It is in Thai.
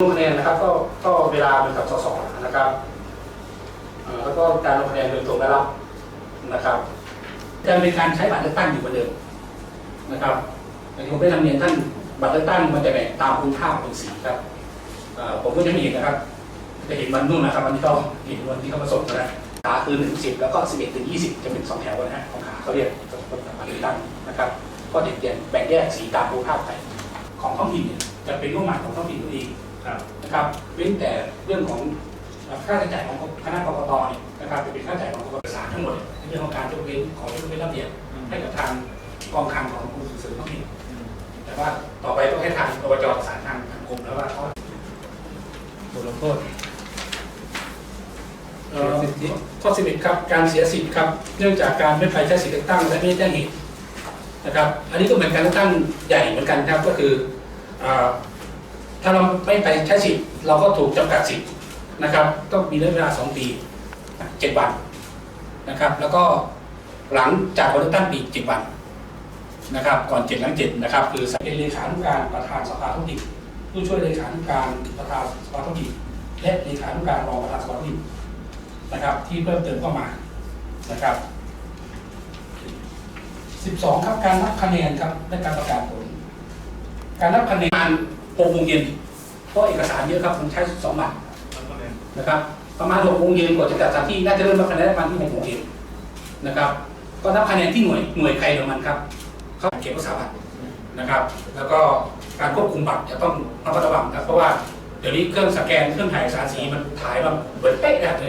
ลงคะแนนนะครับก็ก็เวลาเหมือนกับสสนะครับเอ่อแล้วก็การลงคะแนนโดยตรงและรับนะครับจะเป็นการใช้บัตรเลือกตั้งอยู่เหมือนเดิมนะครับอย่างที่ผมได้นำเรียนท่านบัตรเลือกตั้งมันจะแบ่งตามคุณค่าของสีครับเอ่อผมก็จะม่เห็นะครับ จะเห็นวันนู่นนะครับวันที่เขาเห็นวันที่เขาผสมนะขาคือหนึ่งสิบแล้วก็สิบเอ็ดถึงยี่สิบจะเป็นสองแถวนะฮะของขาเขาเรียกบัตรเลือกตั้งนะครับ ก็จะแบ่งแยกสีตามคุณค่าไปของท้องถิ่นเนี่ยจะเป็นรูปหมายของท้องถิ่นตัวเอง ครับนะครับเว้นแต่เรื่องของค่าใช้จ่ายของคณะกรกตเนี่ยนะครับจะเป็นค่าใช้จ่ายของกรกตสารทั้งหมดในเรื่องของการยกเว้นขอยกเว้นระเบียบให้กับทางกองคลังของกรมส่งเสริมท้องถิ่นแต่ว่าต่อไปต้องให้ทางอบจประสานทางทางกรมแล้วว่าเขาบทลงโทษเอ่อข้อสิบเอ็ดครับการเสียสิทธิ์ครับเนื่องจากการไม่ไปใช้สิทธิ์เลือกตั้งและไม่ได้แจ้งเหตุนะครับ อันนี้ก็เหมือนการเลือกตั้งใหญ่เหมือนกันครับก็คืออ่า ถ้าเราไม่ไปใช้สิทธิ์เราก็ถูกจำกัดสิทธิ์นะครับ ต้องมีระยะเวลา2ปี7วันนะครับ แล้วก็หลังจากวันเลือกตั้งปี7วันนะครับ ก่อน7หลัง7นะครับ คือเป็นเลขานุการประธานสภาท้องถิ่นผู้ช่วยเลขานุการประธานสภาท้องถิ่นและเลขานุการรองประธานสภาท้องถิ่นนะครับ ที่เพิ่มเติมเข้ามานะครับ 12 ครับการนับคะแนนครับและการประกาศผล การนับคะแนน 6โมงเย็นเพราะเอกสารเยอะครับผมใช้สองบัตรนะครับประมาณ6โมงเย็นกว่าจะจัดสถานที่น่าจะเริ่มนับคะแนนประมาณที่6โมงเย็นนะครับก็นับคะแนนที่หน่วยหน่วยใครหน่วยมันครับเขาเก็บรักษาบัตรนะครับ แล้วก็การควบคุมบัตรจะต้องระมัดระวังครับเพราะว่าเดี๋ยวนี้เครื่องสแกนเครื่องถ่ายสารสีมันถ่ายมาเปิดเป๊ะนะ